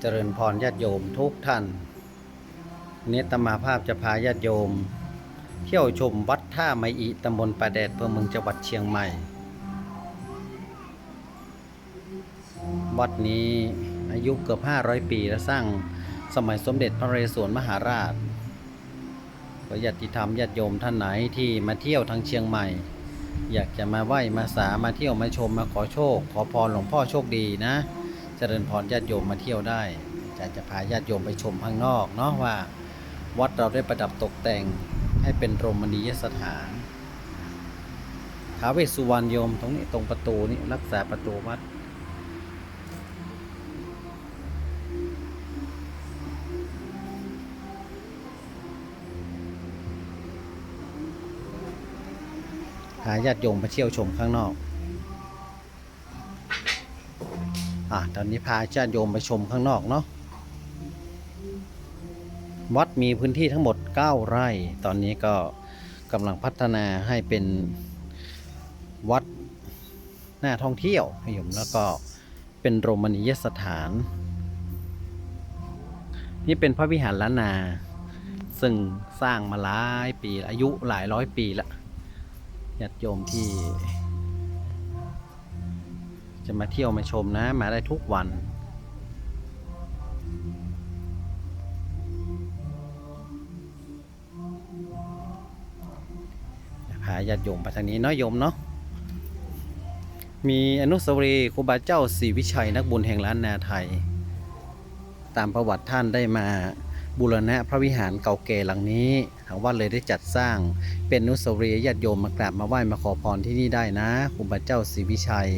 เจริญพรญาติโยมทุกท่านวันตมาภาพจะพาญาติโยม เที่ยวชมวัดท่าไมอิตำบลป่าแดดอำเภอเมืองจังหวัดเชียงใหม่ วัดนี้อายุเกือบ 500 ปีและสร้างสมัยสมเด็จพระนเรศวรมหาราชก็ญาติธรรมญาติโยมท่านไหนที่มาเที่ยวทางเชียงใหม่ อยากจะมาไหว้มาสามาเที่ยวมาชมมาขอโชค ขอพรหลวงพ่อโชคดีนะ จริญพรญาติโยมมาเที่ยวได้อาจารย์จะพาญาติโยมไปชมข้างนอกเนาะว่า วัดเราได้ประดับตกแต่งให้เป็นโรมณียสถานท้าเวสสุวรรณโยมตรงนี้ตรงประตูนี่รักษาประตูวัดหาญาติโยมมาเที่ยวชมข้างนอก อะตอนนี้พาญาติโยมไปชมข้างนอกเนาะวัดมีพื้นที่ทั้งหมด 9 ไร่ ตอนนี้ก็กำลังพัฒนาให้เป็นวัดหน่าท่องเที่ยวให้โยมแล้วก็เป็นโรมณียสถาน นี่เป็นพระวิหารล้านนา ซึ่งสร้างมาหลายปีอายุหลายร้อยปีละญาติโยมที่ จะมาเที่ยวมาชมนะ มาได้ทุกวัน พาญาติโยมไปทางนี้เนาะโยมเนาะ มีอนุสาวรีย์ครูบาเจ้าศรีวิชัยนักบุญแห่งล้านนาไทย ตามประวัติท่านได้มาบูรณะพระวิหารเก่าแก่หลังนี้ทางวัดเลยได้จัดสร้างเป็นอนุสรียญาติโยมมากราบมาไหว้มาขอพรที่นี่ได้นะครูบาเจ้าศรีวิชัย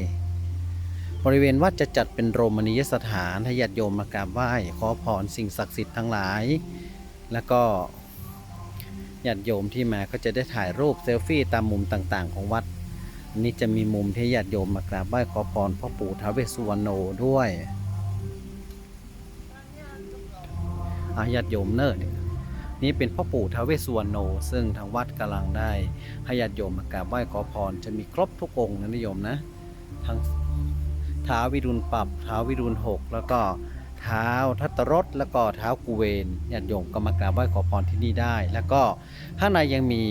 บริเวณวัดจะจัดเป็นโรมณียสถานให้ญาติโยมมากราบไหว้ขอพรสิ่งศักดิ์สิทธิ์ทั้งหลาย แล้วก็ญาติโยมที่มาก็จะได้ถ่ายรูปเซลฟี่ตามมุมต่างๆ ของวัดอันนี้จะมีมุมที่ญาติโยมมากราบไหว้ขอพรพ่อปู่ท้าวเวสสุวรรณโนด้วยอาญาติโยมเนิร์นี่เป็นพ่อปู่ท้าวเวสสุวรรณโน ซึ่งทางวัดกำลังได้ให้ญาติโยมมากราบไหว้ขอพรจะมีครบทุกองค์นะนิยมนะทั้ง ท้าวิรุณปรับท้าวิรุณหกแล้วก็เท้าทัตตรสแล้วก็เท้ากุเวนญาติโยมก็มากราบไหว้ขอพรที่นี่ได้ แล้วก็ข้างในยังมี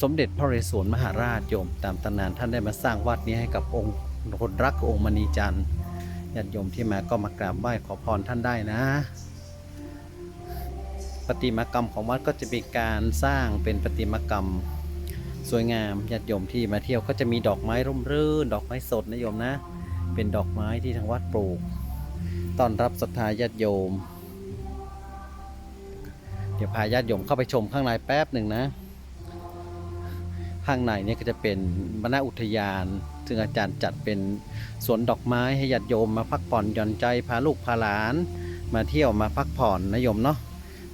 สมเด็จพระเรศวรมหาราชโยม ตามตำนานท่านได้มาสร้างวัดนี้ให้กับองค์คนรักองค์มณีจันทร์ญาติโยมที่มาก็มากราบไหว้ขอพรท่านได้นะประติมากรรมของวัดก็จะเป็นการสร้างเป็นประติมากรรมสวยงามญาติโยมที่มาเที่ยวก็จะมีดอกไม้ร่มรื่น ดอกไม้สดนะโยมนะ เป็นดอกไม้ที่ทางวัดปลูกต้อนรับศรัทธาญาติโยม เดี๋ยวพาญาติโยมเข้าไปชมข้างในแป๊บหนึ่งนะ ข้างในเนี่ยก็จะเป็นบรรณอุทยาน ซึ่งอาจารย์จัดเป็นสวนดอกไม้ให้ญาติโยมมาพักผ่อนหย่อนใจพาลูกพาหลาน มาเที่ยวมาพักผ่อนนะโยมเนาะ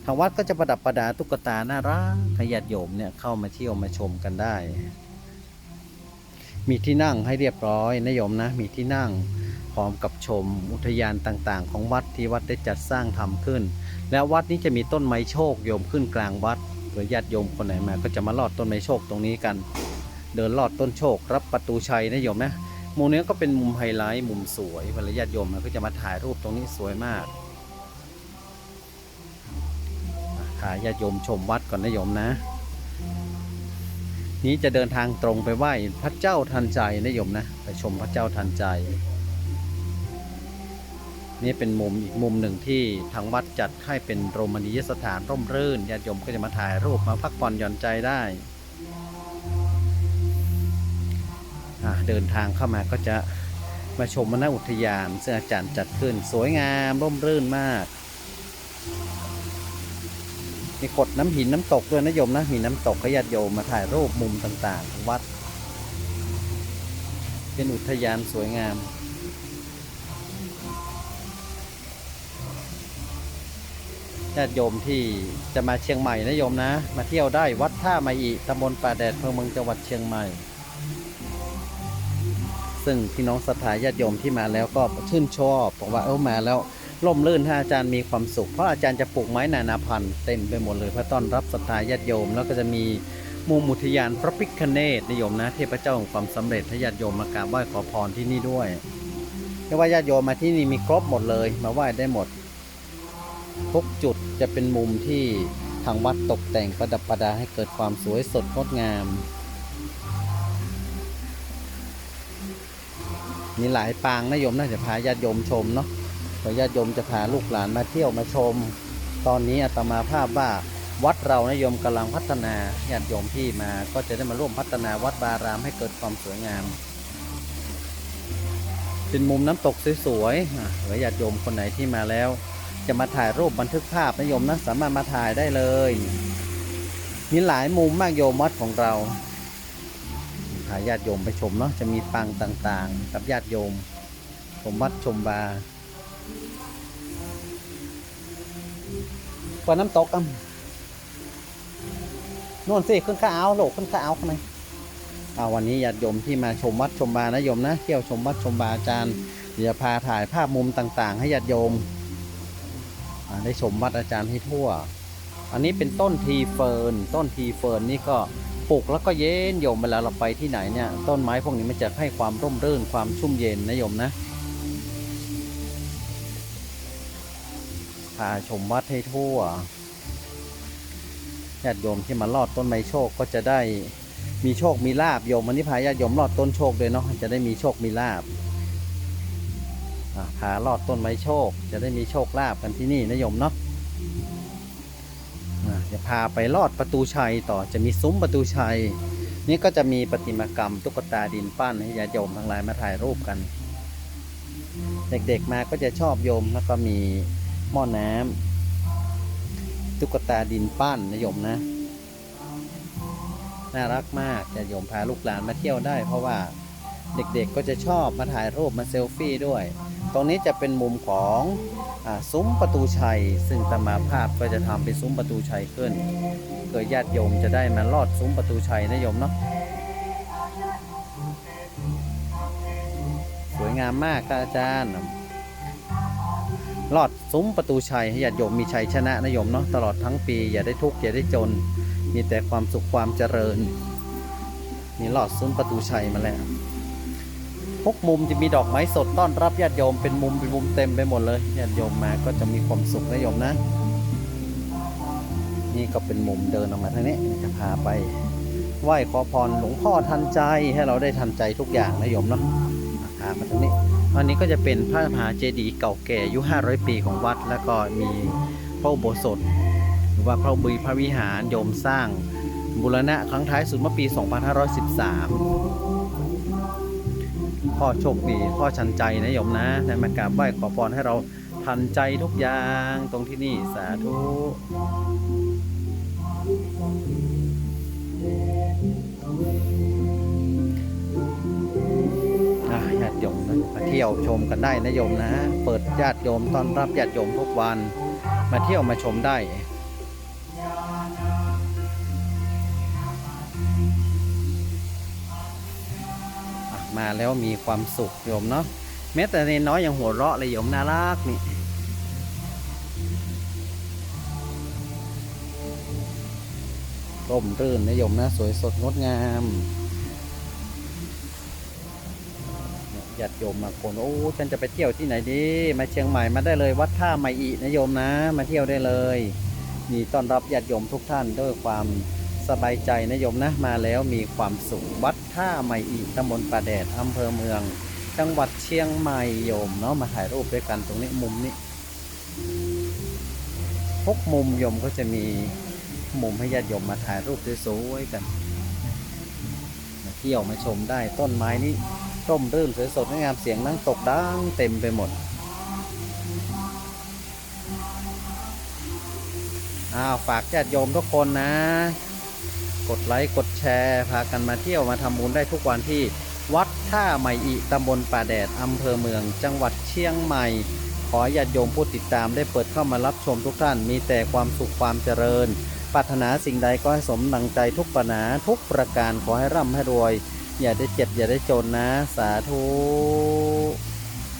ทางวัดก็จะประดับประดาตุ๊กตาน่ารักให้ญาติโยมเนี่ยเข้ามาเที่ยวมาชมกันได้ มีที่นั่งให้เรียบร้อยนะโยมนะ มีที่นั่งพร้อมกับชมอุทยานต่างๆ ของวัดที่วัดได้จัดสร้างทำขึ้น แล้ววัดนี้จะมีต้นไม้โชคโยมขึ้นกลางวัดหรือญาติโยมคนไหนมา ก็จะมาลอดต้นไม้โชคตรงนี้กัน เดินลอดต้นโชครับประตูชัยนะโยมนะมุมนี้ก็เป็นมุมไฮไลท์มุมสวยเวลาญาติโยมมาก็จะมาถ่ายรูปตรงนี้สวยมากพาญาติโยมชมวัดก่อนนะโยมนะ นี้จะเดินทางตรงไปไหว้พระเจ้าทันใจนะโยมนะ ไปชมพระเจ้าทันใจ นี่เป็นมุมอีกมุมหนึ่งที่ทางวัดจัดให้เป็นโรมณียสถานร่มรื่นญาติโยมก็จะมาถ่ายรูปมาพักผ่อนหย่อนใจได้เดินทางเข้ามาก็จะมาชมมณอุทยาน ซึ่งอาจารย์จัดขึ้น สวยงามร่มรื่นมาก มีกดน้ำหินน้ำตกด้วยนะโยมนะมีน้ำตกให้ญาติโยมมาถ่ายรูปมุมต่างๆของวัด เป็นอุทยานสวยงาม ญาติโยมที่จะมาเชียงใหม่นะโยมนะ มาเที่ยวได้วัดท่าไมอิตำบลป่าแดดอำเภอเมืองจังหวัดเชียงใหม่ ซึ่งพี่น้องศรัทธาญาติโยมที่มาแล้วก็ชื่นชอบบอกว่าเออมาแล้ว ร่มรื่นถ้าอาจารย์มีความสุข เพราะอาจารย์จะปลูกไม้นานาพันธุ์เต็มไปหมดเลยเพื่อต้อนรับศรัทธาญาติโยม แล้วก็จะมีมุมอุทยานพระพิคเนตนิยมนะ เทพเจ้าของความสำเร็จให้ญาติโยมมากราบไหว้ขอพรที่นี่ด้วยไม่ว่าญาติโยมมาที่นี่มีครบหมดเลย มาไหว้ได้หมด ทุกจุดจะเป็นมุมที่ทางวัดตกแต่งประดับประดาให้เกิดความสวยสดงดงาม มีหลายปางนะโยมน่าจะพาญาติโยมชมเนาะ ขอญาติโยมจะพาลูกหลานมาเที่ยวมาชม ตอนนี้อาตมาภาพว่าวัดเรานะโยมกำลังพัฒนาญาติโยมที่มาก็จะได้มาร่วมพัฒนาวัดบารามให้เกิดความสวยงามเป็นมุมน้ำตกสวยๆอะหรือญาติโยมคนไหนที่มาแล้ว จะมาถ่ายรูปบันทึกภาพนะโยมนะสามารถมาถ่ายได้เลย มีหลายมุมมากโยมวัดของเราพาญาติโยมไปชมเนาะจะมีปังต่างๆ กับญาติโยมชมวัดชมบา ว่าน้ำตกอะนู่นสิขึ้นข้าเอาโหลกขึ้นข้าเอาข้างในเอาวันนี้ญาติโยมที่มาชมวัดชมบาร์นะโยมนะเที่ยวชมวัดชมบาร์อาจารย์จะพาถ่ายภาพมุมต่าง ๆ ให้ญาติโยมได้ชมวัดอาจารย์ให้ทั่ว อันนี้เป็นต้นทีเฟิร์นต้นทีเฟิร์นนี่ก็ปลูกแล้วก็เย็นโยมเวลาเราไปที่ไหนเนี่ยต้นไม้พวกนี้มันจะให้ความร่มรื่นความชุ่มเย็นนะโยมนะ พาชมวัดให้ทั่วญาติโยมที่มาลอดต้นไม้โชคก็จะได้มีโชคมีลาบโยมวันนี้พาญาติโยมลอดต้นโชคด้วยเนาะจะได้มีโชคมีลาบพาลอดต้นไม้โชค จะได้มีโชคลาภกันที่นี่นะโยมเนาะอะจะพาไปลอดประตูชัยต่อจะมีซุ้มประตูชัย นี่ก็จะมีประติมากรรมตุ๊กตาดินปั้นให้ญาติโยมทั้งหลายมาถ่ายรูปกัน เด็กๆมาก็จะชอบโยมแล้วก็มี หม้อน้ำตุ๊กตาดินปั้นนะโยมนะ น่ารักมากจะโยมพาลูกหลานมาเที่ยวได้ เพราะว่าเด็กๆก็จะชอบมาถ่ายรูปมาเซลฟี่ด้วย ตรงนี้จะเป็นมุมของอซุ้มประตูชัย ซึ่งตมาภาพก็จะทำเป็นซุ้มประตูชัยขึ้นเกิดญาติโยมจะได้มาลอดซุ้มประตูชัยนะโยมเนาะสวยงามมากอาจารย์ ลอดซุ้มประตูชัยให้ญาติโยมมีชัยชนะนะโยมเนาะตลอดทั้งปี อย่าได้ทุกข์อย่าได้จน มีแต่ความสุขความเจริญนี่ลอดซุ้มประตูชัยมาแล้วทุกมุมจะมีดอกไม้สดต้อนรับญาติโยมเป็นมุมเป็นมุมเต็มไปหมดเลยญาติโยมมาก็จะมีความสุขนะโยมนะ นี่ก็เป็นมุมเดินออกมาทางนี้จะพาไปไหว้ขอพรหลวงพ่อทันใจให้เราได้ทันใจทุกอย่างนะโยมเนาะพามาทางนี้ อันนี้ก็จะเป็นพระมหาเจดีย์เก่าแก่อายุ 500 ปีของวัด แล้วก็มีพระอุโบสถ หรือว่าพระบุญพระวิหารโยมสร้างบูรณะครั้งท้ายสุดเมื่อปี 2513 พ่อโชคดีพ่อชันใจนะโยมนะในมากราบไหว้ขอพรให้เราทันใจทุกอย่างตรงที่นี่สาธุ มาเที่ยวชมกันได้นะโยมนะเปิดญาติโยมต้อนรับญาติโยมทุกวัน มาเที่ยวมาชมได้มาแล้วมีความสุขโยมเนาะแม้แต่ในน้อยยังหัวเราะเลยโยมน่ารักนี่ร่มรื่นนะโยมนะสวยสดงดงาม ญาติโยมมาคนโอ้ฉันจะไปเที่ยวที่ไหนดี มาเชียงใหม่มาได้เลยวัดท่าไมอีนะโยมนะ มาเที่ยวได้เลยมีต้อนรับญาติโยมทุกท่านด้วยความสบายใจนะโยมนะมาแล้วมีความสุขวัดท่าใหม่อีตำบลป่าแดดอำเภอเมือง จังหวัดเชียงใหม่โยมเนาะมาถ่ายรูปด้วยกันตรงนี้มุมนี้ทุกมุมโยมก็จะมีมุมให้ญาติโยมมาถ่ายรูปสวยๆกันมาเที่ยวมาชมได้ต้นไม้นี้ ร่มรื่นสวยสดงดงามเสียงนั่งตกดังเต็มไปหมด อ้าวฝากญาติโยมทุกคนนะ กดไลค์กดแชร์ พากันมาเที่ยวมาทำบุญได้ทุกวันที่วัดท่าใหม่อิตำบลป่าแดดอำเภอเมือง จังหวัดเชียงใหม่ ขอญาติโยมผู้ติดตามได้เปิดเข้ามารับชมทุกท่าน มีแต่ความสุขความเจริญ ปรารถนาสิ่งใดก็ให้สมดังใจทุกปัญหาทุกประการขอให้ร่ำให้รวย อย่าได้เจ็บ อย่าได้จนนะ สาธุ